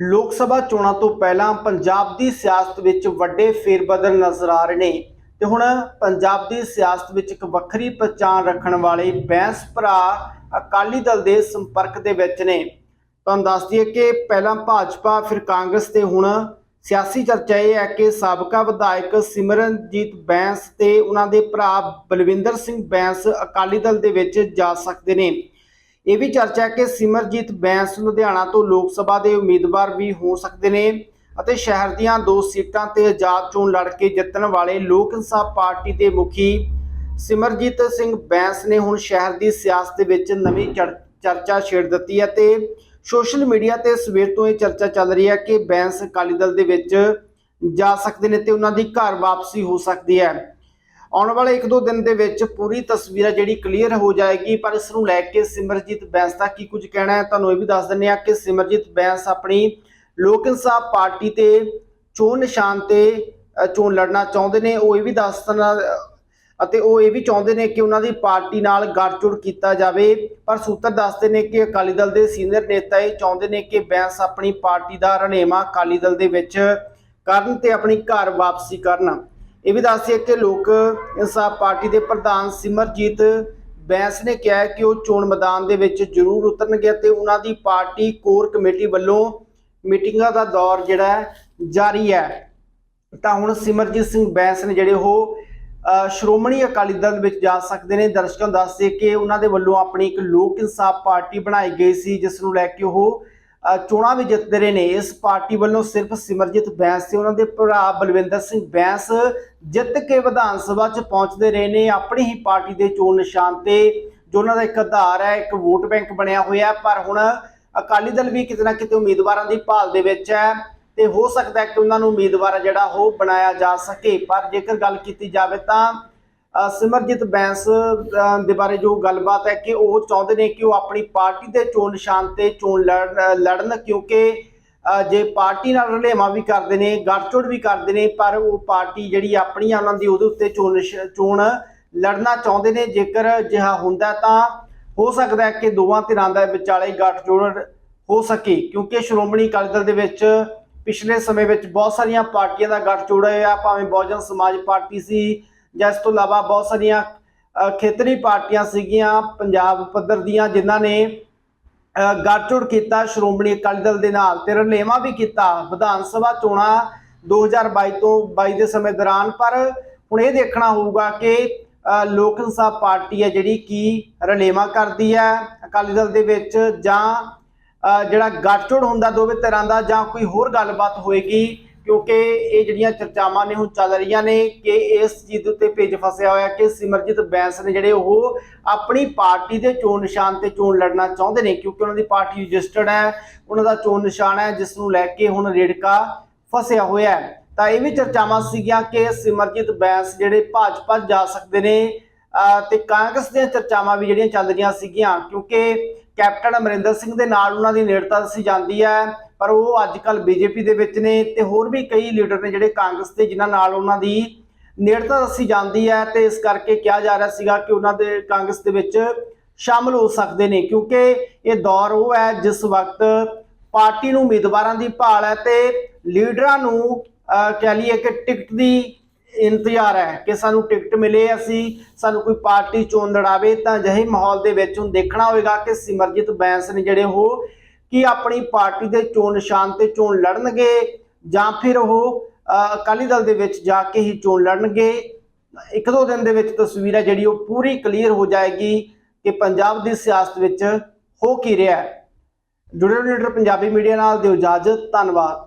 ਲੋਕ ਸਭਾ ਚੋਣਾਂ ਤੋਂ ਪਹਿਲਾਂ ਪੰਜਾਬ ਦੀ ਸਿਆਸਤ ਵਿੱਚ ਵੱਡੇ ਫੇਰਬਦਲ ਨਜ਼ਰ ਆ ਰਹੇ ਨੇ। ਤੇ ਹੁਣ ਪੰਜਾਬ ਦੀ ਸਿਆਸਤ ਵਿੱਚ ਇੱਕ ਵੱਖਰੀ ਪਛਾਣ ਰੱਖਣ ਵਾਲੇ ਬੈਂਸ ਭਰਾ ਅਕਾਲੀ ਦਲ ਦੇ ਸੰਪਰਕ ਦੇ ਵਿੱਚ ਨੇ। ਤੁਹਾਨੂੰ ਦੱਸ ਦਈਏ ਕਿ ਪਹਿਲਾਂ ਭਾਜਪਾ, ਫਿਰ ਕਾਂਗਰਸ ਤੇ ਹੁਣ ਸਿਆਸੀ ਚਰਚਾ ਇਹ ਹੈ ਕਿ ਸਾਬਕਾ ਵਿਧਾਇਕ ਸਿਮਰਨਜੀਤ ਬੈਂਸ ਤੇ ਉਹਨਾਂ ਦੇ ਭਰਾ ਬਲਵਿੰਦਰ ਸਿੰਘ ਬੈਂਸ ਅਕਾਲੀ ਦਲ ਦੇ ਵਿੱਚ ਜਾ ਸਕਦੇ ਨੇ। ਇਹ ਵੀ ਚਰਚਾ ਹੈ ਕਿ ਸਿਮਰਜੀਤ ਬੈਂਸ ਲੁਧਿਆਣਾ ਤੋਂ ਲੋਕ ਸਭਾ ਦੇ ਉਮੀਦਵਾਰ ਵੀ ਹੋ ਸਕਦੇ ਨੇ ਅਤੇ ਸ਼ਹਿਰ ਦੀਆਂ ਦੋ ਸੀਟਾਂ ਤੇ ਆਜ਼ਾਦ ਚੋਣ ਲੜ ਕੇ ਜਿੱਤਣ ਵਾਲੇ ਲੋਕ ਇਨਸਾਫ ਪਾਰਟੀ ਦੇ ਮੁਖੀ ਸਿਮਰਜੀਤ ਸਿੰਘ ਬੈਂਸ ਨੇ ਹੁਣ ਸ਼ਹਿਰ ਦੀ ਸਿਆਸਤ ਦੇ ਵਿੱਚ ਨਵੀਂ ਚਰ- ਚਰਚਾ ਛੇੜ ਦਿੱਤੀ ਹੈ ਤੇ ਸੋਸ਼ਲ ਮੀਡੀਆ ਤੇ ਸਵੇਰ ਤੋਂ ਇਹ ਚਰਚਾ ਚੱਲ ਰਹੀ ਹੈ ਕਿ ਬੈਂਸ ਅਕਾਲੀ ਦਲ ਦੇ ਵਿੱਚ ਜਾ ਸਕਦੇ ਨੇ ਤੇ ਉਹਨਾਂ ਦੀ ਘਰ ਵਾਪਸੀ ਹੋ ਸਕਦੀ ਹੈ। ਆਉਣ ਵਾਲੇ 1-2 ਦਿਨ ਦੇ ਵਿੱਚ ਪੂਰੀ ਤਸਵੀਰ ਹੈ ਜਿਹੜੀ ਕਲੀਅਰ ਹੋ ਜਾਏਗੀ, ਪਰ ਇਸ ਨੂੰ ਲੈ ਕੇ ਸਿਮਰਜੀਤ ਬੈਂਸ ਦਾ ਕੀ ਕੁਝ ਕਹਿਣਾ ਹੈ? ਤੁਹਾਨੂੰ ਇਹ ਵੀ ਦੱਸ ਦਿੰਦੇ ਆ ਕਿ ਸਿਮਰਜੀਤ ਬੈਂਸ ਆਪਣੀ ਲੋਕ ਇਨਸਾਫ ਪਾਰਟੀ ਤੇ ਚੋਣ ਨਿਸ਼ਾਨ ਤੇ ਚੋਣ ਲੜਨਾ ਚਾਹੁੰਦੇ ਨੇ। ਉਹ ਇਹ ਵੀ ਦੱਸਣਾ ਅਤੇ ਉਹ ਇਹ ਵੀ ਚਾਹੁੰਦੇ ਨੇ ਕਿ ਉਹਨਾਂ ਦੀ ਪਾਰਟੀ ਨਾਲ ਗੱਠਜੋੜ ਕੀਤਾ ਜਾਵੇ। ਪਰ ਸੂਤਰ ਦੱਸਦੇ ਨੇ ਕਿ ਅਕਾਲੀ ਦਲ ਦੇ ਸੀਨੀਅਰ ਨੇਤਾ ਇਹ ਚਾਹੁੰਦੇ ਨੇ ਕਿ ਬੈਂਸ ਆਪਣੀ ਪਾਰਟੀ ਦਾ ਰਣੇਵਾ ਅਕਾਲੀ ਦਲ ਦੇ ਵਿੱਚ ਕਰਨ ਤੇ ਆਪਣੀ ਘਰ ਵਾਪਸੀ ਕਰਨ। ਇਹ ਵੀ ਦੱਸਿਆ ਕਿ ਲੋਕ ਇਨਸਾਫ ਪਾਰਟੀ ਦੇ ਪ੍ਰਧਾਨ ਸਿਮਰਜੀਤ ਬੈਂਸ ਨੇ ਕਿਹਾ ਕਿ ਉਹ ਚੋਣ ਮੈਦਾਨ ਦੇ ਵਿੱਚ ਜ਼ਰੂਰ ਉਤਰਨਗੇ ਤੇ ਉਹਨਾਂ ਦੀ ਪਾਰਟੀ ਕੋਰ ਕਮੇਟੀ ਵੱਲੋਂ ਮੀਟਿੰਗਾਂ ਦਾ ਦੌਰ ਜਿਹੜਾ ਜਾਰੀ ਹੈ। ਤਾਂ ਹੁਣ ਸਿਮਰਜੀਤ ਸਿੰਘ ਬੈਂਸ ਨੇ ਜਿਹੜੇ ਉਹ ਸ਼੍ਰੋਮਣੀ ਅਕਾਲੀ ਦਲ ਵਿੱਚ ਜਾ ਸਕਦੇ ਨੇ। ਦਰਸ਼ਕਾਂ ਨੂੰ ਦੱਸਦੇ ਕਿ ਉਹਨਾਂ ਦੇ ਵੱਲੋਂ ਆਪਣੀ ਇੱਕ ਲੋਕ ਇਨਸਾਫ ਪਾਰਟੀ ਬਣਾਈ ਗਈ ਸੀ, ਜਿਸ ਨੂੰ ਲੈ ਕੇ ਉਹ ਚੋਣਾਂ ਵੀ ਜਿੱਤਦੇ ਰਹੇ ਨੇ। ਇਸ ਪਾਰਟੀ ਵੱਲੋਂ ਸਿਰਫ ਸਿਮਰਜੀਤ ਬੈਂਸ ਤੇ ਉਹਨਾਂ ਦੇ ਭਰਾ ਬਲਵਿੰਦਰ ਸਿੰਘ ਬੈਂਸ ਜਿੱਤ ਕੇ ਵਿਧਾਨ ਸਭਾ 'ਚ ਪਹੁੰਚਦੇ ਰਹੇ ਨੇ। ਆਪਣੀ ਹੀ ਪਾਰਟੀ ਦੇ ਚੋਣ ਨਿਸ਼ਾਨ ਤੇ ਜੋ ਉਹਨਾਂ ਦਾ ਇੱਕ ਆਧਾਰ ਹੈ, ਇੱਕ ਵੋਟ ਬੈਂਕ ਬਣਿਆ ਹੋਇਆ ਪਰ ਹੁਣ ਅਕਾਲੀ ਦਲ ਵੀ ਕਿਤੇ ਨਾ ਕਿਤੇ ਉਮੀਦਵਾਰਾਂ ਦੀ ਭਾਲ ਦੇ ਵਿੱਚ ਹੈ ਤੇ ਹੋ ਸਕਦਾ ਹੈ ਕਿ ਉਹਨਾਂ ਨੂੰ ਉਮੀਦਵਾਰ ਜਿਹੜਾ ਉਹ ਬਣਾਇਆ ਜਾ ਸਕੇ। ਪਰ ਜੇਕਰ ਗੱਲ ਕੀਤੀ ਜਾਵੇ ਤਾਂ ਸਿਮਰਜੀਤ ਬੈਂਸ ਦੇ ਬਾਰੇ ਜੋ ਗੱਲਬਾਤ ਹੈ ਕਿ ਉਹ ਚਾਹੁੰਦੇ ਨੇ ਕਿ ਉਹ ਆਪਣੀ ਪਾਰਟੀ ਦੇ ਚੋਣ ਨਿਸ਼ਾਨ ਤੇ ਚੋਣ ਲੜ- ਲੜਨ ਕਿਉਂਕਿ ਜੇ ਪਾਰਟੀ ਨਾਲ ਰਲੇਵਾਂ ਵੀ ਕਰਦੇ ਨੇ, ਗੱਠਜੋੜ ਵੀ ਕਰਦੇ ਨੇ, ਪਰ ਉਹ ਪਾਰਟੀ ਜਿਹੜੀ ਆਪਣੀ ਆ, ਉਹਨਾਂ ਦੀ ਉਹਦੇ ਉੱਤੇ ਚੋਣ ਨਿਸ਼- ਚੋਣ ਲੜਨਾ ਚਾਹੁੰਦੇ ਨੇ। ਜੇਕਰ ਅਜਿਹਾ ਹੁੰਦਾ ਤਾਂ ਹੋ ਸਕਦਾ ਹੈ ਕਿ ਦੋਵਾਂ ਧਿਰਾਂ ਦੇ ਵਿਚਾਲੇ ਗੱਠਜੋੜ ਹੋ ਸਕੇ, ਕਿਉਂਕਿ ਸ਼੍ਰੋਮਣੀ ਅਕਾਲੀ ਦਲ ਦੇ ਵਿੱਚ ਪਿਛਲੇ ਸਮੇਂ ਵਿੱਚ ਬਹੁਤ ਸਾਰੀਆਂ ਪਾਰਟੀਆਂ ਦਾ ਗੱਠਜੋੜ ਹੋਇਆ, ਭਾਵੇਂ ਬਹੁਜਨ ਸਮਾਜ ਪਾਰਟੀ ਸੀ ਜਾਂ ਇਸ ਤੋਂ ਇਲਾਵਾ ਬਹੁਤ ਸਾਰੀਆਂ ਖੇਤਰੀ ਪਾਰਟੀਆਂ ਸੀਗੀਆਂ ਪੰਜਾਬ ਪੱਧਰ ਦੀਆਂ ਜਿਨ੍ਹਾਂ ਨੇ ਅ, ਗੱਠਜੋੜ ਕੀਤਾ ਸ਼੍ਰੋਮਣੀ ਅਕਾਲੀ ਦਲ ਦੇ ਨਾਲ ਤੇ ਰਲੇਵਾਂ ਵੀ ਕੀਤਾ ਵਿਧਾਨ ਸਭਾ ਚੋਣਾਂ 2022 ਤੋਂ 22 ਦੇ ਸਮੇਂ ਦੌਰਾਨ ਪਰ ਹੁਣ ਇਹ ਦੇਖਣਾ ਹੋਊਗਾ ਕਿ ਲੋਕ ਇਨਸਾਫ ਪਾਰਟੀ ਹੈ ਜਿਹੜੀ ਕੀ ਰਲੇਵਾਂ ਕਰਦੀ ਹੈ ਅਕਾਲੀ ਦਲ ਦੇ ਵਿੱਚ ਜਾਂ ਜਿਹੜਾ ਗੱਠਜੋੜ ਹੁੰਦਾ ਦੋਵੇਂ ਤਰ੍ਹਾਂ ਦਾ ਜਾਂ ਕੋਈ ਹੋਰ ਗੱਲਬਾਤ ਹੋਏਗੀ ਕਿਉਂਕਿ ਇਹ ਜਿਹੜੀਆਂ ਚਰਚਾਵਾਂ ਨੇ, ਹੁਣ ਚੱਲ ਰਹੀਆਂ ਨੇ ਕਿ ਇਸ ਚੀਜ਼ ਦੇ ਉੱਤੇ ਭੇਜ ਫਸਿਆ ਹੋਇਆ ਕਿ ਸਿਮਰਜੀਤ ਬੈਂਸ ਨੇ ਜਿਹੜੇ ਉਹ ਆਪਣੀ ਪਾਰਟੀ ਦੇ ਚੋਣ ਨਿਸ਼ਾਨ ਤੇ ਚੋਣ ਲੜਨਾ ਚਾਹੁੰਦੇ ਨੇ, ਕਿਉਂਕਿ ਉਹਨਾਂ ਦੀ ਪਾਰਟੀ ਰਜਿਸਟਰਡ ਹੈ, ਉਹਨਾਂ ਦਾ ਚੋਣ ਨਿਸ਼ਾਨ ਹੈ, ਜਿਸ ਨੂੰ ਲੈ ਕੇ ਹੁਣ ਰੇੜਕਾ ਫਸਿਆ ਹੋਇਆ ਹੈ। ਤਾਂ ਇਹ ਵੀ ਚਰਚਾਵਾਂ ਸੀਗੀਆਂ ਕਿ ਸਿਮਰਜੀਤ ਬੈਂਸ ਜਿਹੜੇ ਭਾਜਪਾ 'ਚ ਜਾ ਸਕਦੇ ਨੇ, ਅਹ ਤੇ ਕਾਂਗਰਸ ਦੀਆਂ ਚਰਚਾਵਾਂ ਵੀ ਜਿਹੜੀਆਂ ਚੱਲ ਰਹੀਆਂ ਸੀਗੀਆਂ, ਕਿਉਂਕਿ ਕੈਪਟਨ ਅਮਰਿੰਦਰ ਸਿੰਘ ਦੇ ਨਾਲ ਉਹਨਾਂ ਦੀ ਨੇੜਤਾ ਦੱਸੀ ਜਾਂਦੀ ਹੈ। ਪਰ ਉਹ ਅੱਜ ਕੱਲ ਬੀਜੇਪੀ ਦੇ ਵਿੱਚ ਨੇ ਤੇ ਹੋਰ ਵੀ ਕਈ ਲੀਡਰ ਨੇ ਜਿਹੜੇ ਕਾਂਗਰਸ ਦੇ ਜਿਨ੍ਹਾਂ ਨਾਲ ਉਹਨਾਂ ਦੀ ਨੇੜਤਾ ਦੱਸੀ ਜਾਂਦੀ ਹੈ ਤੇ ਇਸ ਕਰਕੇ ਕਿਹਾ ਜਾ ਰਿਹਾ ਸੀਗਾ ਕਿ ਉਹਨਾਂ ਦੇ ਕਾਂਗਰਸ ਦੇ ਵਿੱਚ ਸ਼ਾਮਲ ਹੋ ਸਕਦੇ ਨੇ ਕਿਉਂਕਿ ਇਹ ਦੌਰ ਉਹ ਹੈ ਜਿਸ ਵਕਤ ਪਾਰਟੀ ਨੂੰ ਉਮੀਦਵਾਰਾਂ ਦੀ ਭਾਲ ਹੈ ਤੇ ਲੀਡਰਾਂ ਨੂੰ ਅਹ, ਕਹਿ ਲਈਏ ਕਿ ਟਿਕਟ ਦੀ ਇੰਤਜ਼ਾਰ ਹੈ ਕਿ ਸਾਨੂੰ ਟਿਕਟ ਮਿਲੇ ਅਸੀਂ ਸਾਨੂੰ ਕੋਈ ਪਾਰਟੀ ਚੋਣ ਲੜਾਵੇ ਤਾਂ ਅਜਿਹੇ ਮਾਹੌਲ ਦੇ ਵਿੱਚ ਹੁਣ ਦੇਖਣਾ ਹੋਵੇਗਾ ਕਿ ਸਿਮਰਜੀਤ ਬੈਂਸ ਨੇ ਜਿਹੜੇ ਉਹ ਕੀ ਆਪਣੀ ਪਾਰਟੀ ਦੇ ਚੋਣ ਨਿਸ਼ਾਨ ਤੇ ਚੋਣ ਲੜਨਗੇ ਜਾਂ ਫਿਰ ਉਹ ਅਕਾਲੀ ਦਲ ਦੇ ਵਿੱਚ ਜਾ ਕੇ ਹੀ ਚੋਣ ਲੜਨਗੇ। ਇੱਕ ਦੋ ਦਿਨ ਦੇ ਵਿੱਚ ਤਸਵੀਰ ਹੈ ਜਿਹੜੀ ਉਹ ਪੂਰੀ ਕਲੀਅਰ ਹੋ ਜਾਏਗੀ ਕਿ ਪੰਜਾਬ ਦੀ ਸਿਆਸਤ ਵਿੱਚ ਹੋ ਕੀ ਰਿਹਾ ਹੈ। ਜੁੜੇ ਰਹੋ ਲੀਡਰ ਪੰਜਾਬੀ ਮੀਡੀਆ ਨਾਲ, ਦਿਓ ਇਜਾਜ਼ਤ, ਧੰਨਵਾਦ।